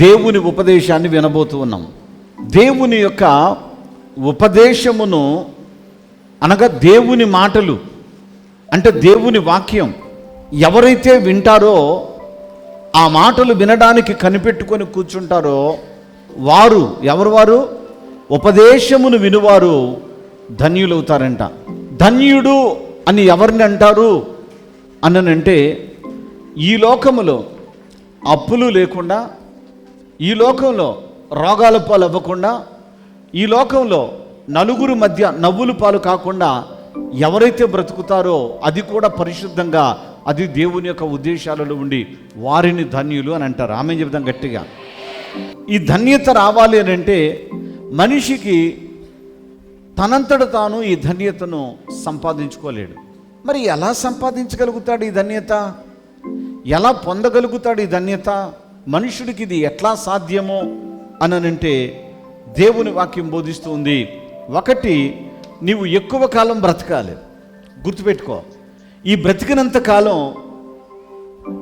దేవుని ఉపదేశాన్ని వినబోతూ ఉన్నాం. దేవుని యొక్క ఉపదేశమును అనగా దేవుని మాటలు అంటే దేవుని వాక్యం ఎవరైతే వింటారో ఆ మాటలు వినడానికి కనిపెట్టుకొని కూర్చుంటారో వారు ఎవరు వారు? ఉపదేశమును వినువారు ధన్యులవుతారంట. ధన్యుడు అని ఎవరిని అంటారు? అనంటే ఈ లోకములో అప్పులు లేకుండా ఈ లోకంలో రోగాల పాలు అవ్వకుండా ఈ లోకంలో నలుగురు మధ్య నవ్వులు పాలు కాకుండా ఎవరైతే బ్రతుకుతారో అది కూడా పరిశుద్ధంగా అది దేవుని యొక్క ఉద్దేశాలలో ఉండి వారిని ధన్యులు అని అంటారు. ఆమె చెబుతాం గట్టిగా. ఈ ధన్యత రావాలి అని అంటే మనిషికి తనంతట తాను ఈ ధన్యతను సంపాదించుకోలేడు. మరి ఎలా సంపాదించగలుగుతాడు ఈ ధన్యత? ఎలా పొందగలుగుతాడు ఈ ధన్యత? మనుషుడికి ఇది ఎట్లా సాధ్యమో అనంటే దేవుని వాక్యం బోధిస్తుంది ఒకటి నీవు ఎక్కువ కాలం బ్రతకాలి. గుర్తుపెట్టుకో. ఈ బ్రతికినంత కాలం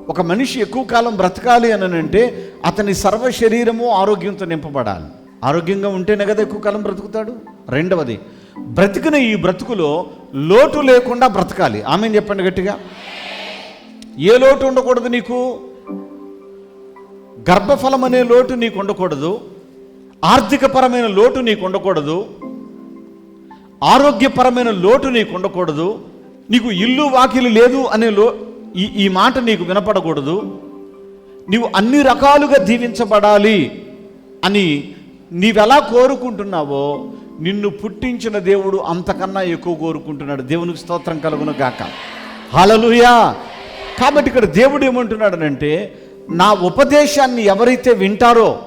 ఒక మనిషి ఎక్కువ కాలం బ్రతకాలి అని అంటే అతని సర్వ శరీరము ఆరోగ్యంతో నింపబడాలి. ఆరోగ్యంగా ఉంటేనే కదా ఎక్కువ కాలం బ్రతుకుతాడు? రెండవది బ్రతికిన ఈ బ్రతుకులో లోటు లేకుండా బ్రతకాలి. ఆమెను చెప్పండి గట్టిగా. ఏ లోటు ఉండకూడదు నీకు? గర్భఫలం అనే లోటు నీకు ఉండకూడదు. ఆర్థికపరమైన లోటు నీకు ఉండకూడదు. ఆరోగ్యపరమైన లోటు నీకు ఉండకూడదు. నీకు ఇల్లు వాకిలు లేదు అనే లో ఈ ఈ మాట నీకు వినపడకూడదు. నీవు అన్ని రకాలుగా దీవించబడాలి అని నీవెలా కోరుకుంటున్నావో నిన్ను పుట్టించిన దేవుడు అంతకన్నా ఎక్కువ కోరుకుంటున్నాడు. దేవునికి స్తోత్రం కలుగును గాక. హలలుయా కాబట్టి ఇక్కడ దేవుడు ఏమంటున్నాడనంటే నా ఉపదేశాన్ని ఎవరైతే వింటారో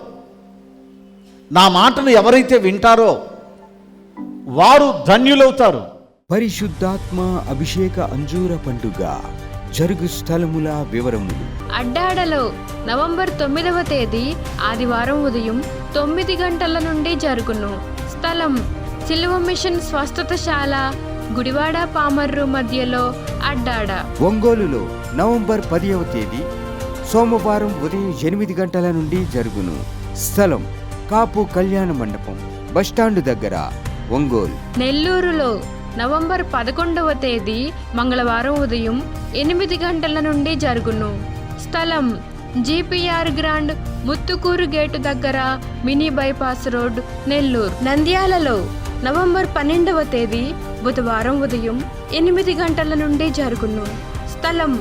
నా మాటను ఎవరైతే వింటారో వారు ధన్యులవుతారు. పరిశుద్ధాత్మ అభిషేక అంజూర పండుగ జరుగు స్థలముల వివరములు. అడ్డాడలో నవంబర్ తొమ్మిదవ తేదీ ఆదివారం ఉదయం తొమ్మిది గంటల నుండి జరుగును. స్థలం సిలువ మిషన్ స్వస్థతశాల గుడివాడ పామర్రు మధ్యలో అడ్డాడ. ఒంగోలులో నవంబర్ పదివ తేదీ సోమవారం ఉదయం ఎనిమిది గంటల నుండి జరుగును. స్థలం కాపు కళ్యాణ మండపం బస్టాండు దగ్గర ఒంగోలు. నెల్లూరులో నవంబర్ పదకొండవ తేదీ మంగళవారం ఉదయం ఎనిమిది గంటల నుండి జరుగును. స్థలం జీపీఆర్ గ్రాండ్ ముత్తుకూరు గేటు దగ్గర మినీ బైపాస్ రోడ్ నెల్లూరు. నంద్యాలలో నవంబర్ పన్నెండవ తేదీ బుధవారం ఉదయం ఎనిమిది గంటల నుండి జరుగును. స్థలం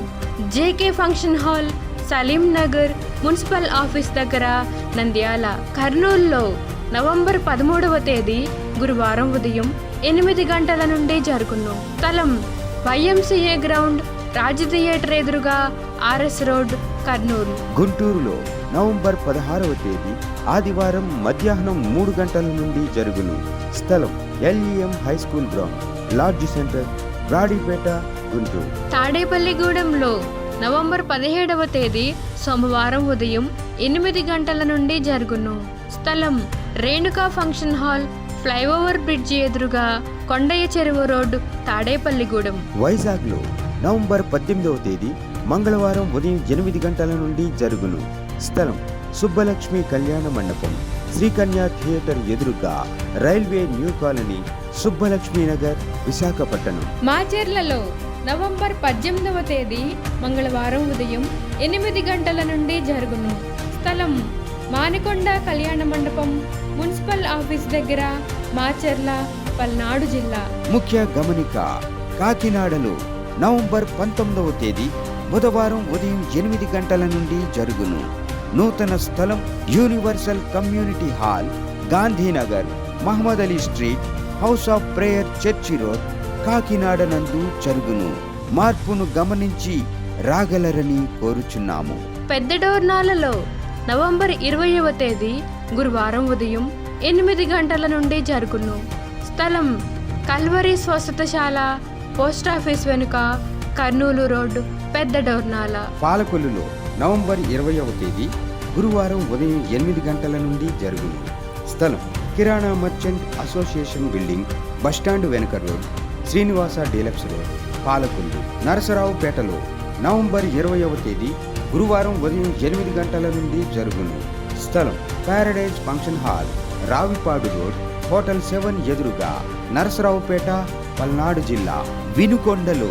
JK function hall Salim Nagar municipal office దగ్గర నంద్యాల కర్నూలులో నవంబర్ పదమూడవ తేదీ గురువారం ఉదయం ఎనిమిది గంటల నుండి జరుగును. స్థలం వైఎంసీఏ గ్రౌండ్ రాజ్ థియేటర్ ఎదురుగా ఆర్ఎస్ రోడ్ కర్నూలు. గుంటూరులో నవంబర్ పదహారవ తేదీ ఆదివారం మధ్యాహ్నం మూడు గంటల నుండి జరుగును. స్థలం LEM high school ground lodge centre Brodipet Guntur. తాడేపల్లిగూడెంలో November పదిహేడవ తేదీ సోమవారం ఉదయం ఎనిమిది గంటల నుండి జరుగును. స్థలం Renuka function hall flyover bridge ఎదురుగా కొండయ్య చెరువు రోడ్డు తాడేపల్లిగూడెం. వైజాగ్లో నవంబర్ పద్దెనిమిదవ తేదీ మంగళవారం ఉదయం ఎనిమిది గంటల నుండి జరుగును. స్థలం సుబ్బలక్ష్మి కళ్యాణ మండపం శ్రీకన్య థియేటర్ ఎదురుగా railway new colony Subbalakshmi Nagar Visakhapatnam. మాచెర్లలో November పద్దెనిమిదవ తేదీ మంగళవారం ఉదయం ఎనిమిది గంటల నుండి జరుగును. స్థలం మానికొండ కళ్యాణ మండపం మున్సిపల్ ఆఫీస్ దగ్గర మాచర్ల పల్నాడు జిల్లా. ముఖ్య గమనిక కాకినాడలో నవంబర్ పంతొమ్మిదవ తేదీ బుధవారం ఉదయం ఎనిమిది గంటల నుండి జరుగును. నూతన స్థలం universal community hall Gandhinagar Mohammed Ali street house of prayer church road Kakinada నందు జరుగును మార్పును గమనించి రాగలరని కోరుచున్నాము. పెద్ద డోర్నాలలో నవంబర్ ఇరవైవ తేదీ గురువారం ఉదయం ఎనిమిది గంటల నుండి జరుగును. స్థలం కల్వరి స్వస్థతశాల పోస్ట్ ఆఫీస్ వెనుక కర్నూలు రోడ్డు పెద్ద డోర్నాల. పాలకొల్లులో నవంబర్ ఇరవైవ తేదీ గురువారం ఉదయం ఎనిమిది గంటల నుండి జరుగును. స్థలం kirana merchant association building bus stand వెనుక road Srinivasa deluxe road Palakollu నరసరావుపేటలో November ఇరవైవ తేదీ గురువారం ఉదయం ఎనిమిది గంటల నుండి జరుగును. స్థలం paradise function hall Ravipadu road hotel seven ఎదురుగా నరసరావుపేట పల్నాడు జిల్లా వినుకొండలో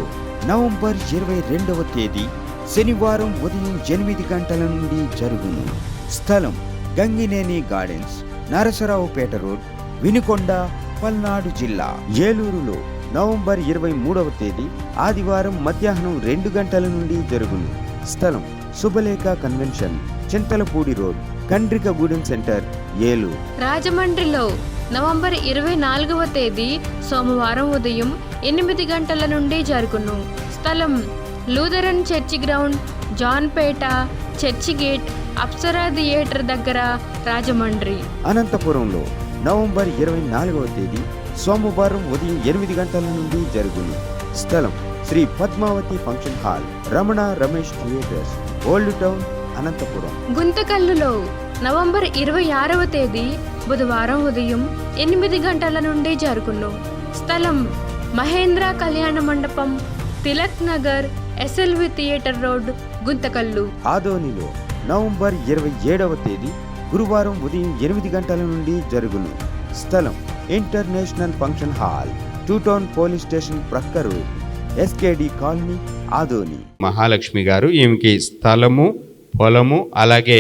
నవంబర్ ఇరవై రెండవ తేదీ శనివారం ఉదయం ఎనిమిది గంటల నుండి జరుగును. స్థలం గంగినేని గార్డెన్స్ నరసరావుపేట రోడ్ వినుకొండ పల్నాడు జిల్లా ఏలూరులో నవంబర్ ఇరవై మూడవ తేదీ ఆదివారం మధ్యాహ్నం రెండు గంటల నుండి జరుగును. స్థలం Shubhalekha convention Chintalapudi road Kandrikagudem centre Eluru. రాజమండ్రిలో నవంబర్ ఇరవై నాలుగవ తేదీ సోమవారం ఉదయం ఎనిమిది గంటల నుండి జరుగును. స్థలం Lutheran church ground Janpet church gate Apsara theatre దగ్గర రాజమండ్రి. అనంతపురంలో నవంబర్ ఇరవై నాలుగవ తేదీ సోమవారం ఉదయం ఎనిమిది గంటల నుండి జరుగును. స్థలం Shri Padmavathi function hall Ramana Ramesh theatres old town Anantapur. గుంతకల్లులో November ఇరవై ఆరవ తేదీ బుధవారం ఉదయం ఎనిమిది గంటల నుండి జరుగును. స్థలం Mahendra Kalyana Mandapam Tilak Nagar SLV theatre road Guntakal. ఆదోనిలో నవంబర్ ఇరవై ఏడవ తేదీ గురువారం ఉదయం ఎనిమిది గంటల నుండి జరుగును. స్థలం international function hall two town police station ప్రక్కరు SKD colony Adoni Mahalakshmi గారు ఈమెకి స్థలము పొలము అలాగే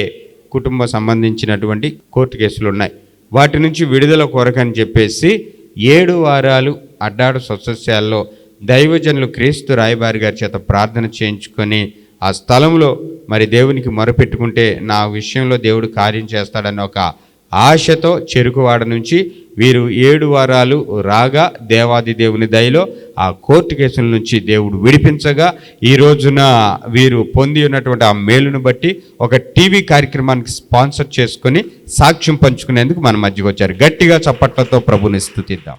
కుటుంబ సంబంధించినటువంటి కోర్టు కేసులు ఉన్నాయి. వాటి నుంచి విడుదల కొరకని చెప్పేసి ఏడు వారాలు అడ్డాడు సొసస్యాల్లో దైవజనులు క్రీస్తు రాయబారి గారి చేత ప్రార్థన చేయించుకొని ఆ స్థలంలో మరి దేవునికి మొరపెట్టుకుంటే నా విషయంలో దేవుడు కార్యం చేస్తాడని ఒక ఆశతో చెరుకువాడ నుంచి వీరు ఏడు వారాలు రాగా దేవాది దేవుని దయలో ఆ కోర్టు కేసుల నుంచి దేవుడు విడిపించగా ఈ రోజున వీరు పొంది ఉన్నటువంటి ఆ మేలును బట్టి ఒక టీవీ కార్యక్రమానికి స్పాన్సర్ చేసుకొని సాక్ష్యం పంచుకునేందుకు మన మధ్యకు వచ్చారు. గట్టిగా చప్పట్లతో ప్రభుని స్థుతిద్దాం.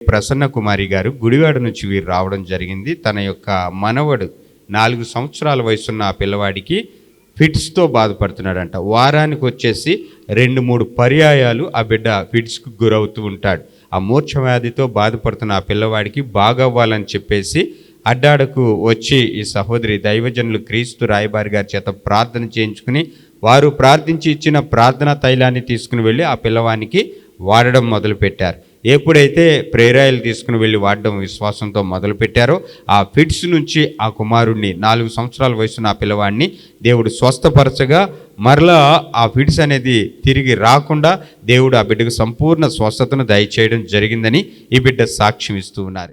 ప్రసన్న కుమారి గారు గుడివాడ నుంచి వీరు రావడం జరిగింది. తన యొక్క మనవడు నాలుగు సంవత్సరాల వయసున్న ఆ పిల్లవాడికి ఫిట్స్తో బాధపడుతున్నాడంట. వారానికి వచ్చేసి రెండు మూడు పర్యాయాలు ఆ బిడ్డ ఫిట్స్కు గురవుతూ ఉంటాడు. ఆ మూర్ఛ వ్యాధితో బాధపడుతున్న ఆ పిల్లవాడికి బాగవ్వాలని చెప్పేసి అడ్డాడకు వచ్చి ఈ సహోదరి దైవజనులు క్రీస్తు రాయబారి గారి చేత ప్రార్థన చేయించుకుని వారు ప్రార్థించి ఇచ్చిన ప్రార్థనా తైలాన్ని తీసుకుని వెళ్ళి ఆ పిల్లవానికి వాడడం మొదలుపెట్టారు. ఎప్పుడైతే ప్రేరాయలు తీసుకుని వెళ్ళి వాడడం విశ్వాసంతో మొదలుపెట్టారో ఆ ఫిట్స్ నుంచి ఆ కుమారుణ్ణి నాలుగు సంవత్సరాల వయసున్న ఆ పిల్లవాడిని దేవుడు స్వస్థపరచగా మరలా ఆ ఫిట్స్ అనేది తిరిగి రాకుండా దేవుడు ఆ బిడ్డకు సంపూర్ణ స్వస్థతను దయచేయడం జరిగిందని ఈ బిడ్డ సాక్ష్యం ఇస్తూ ఉన్నారు.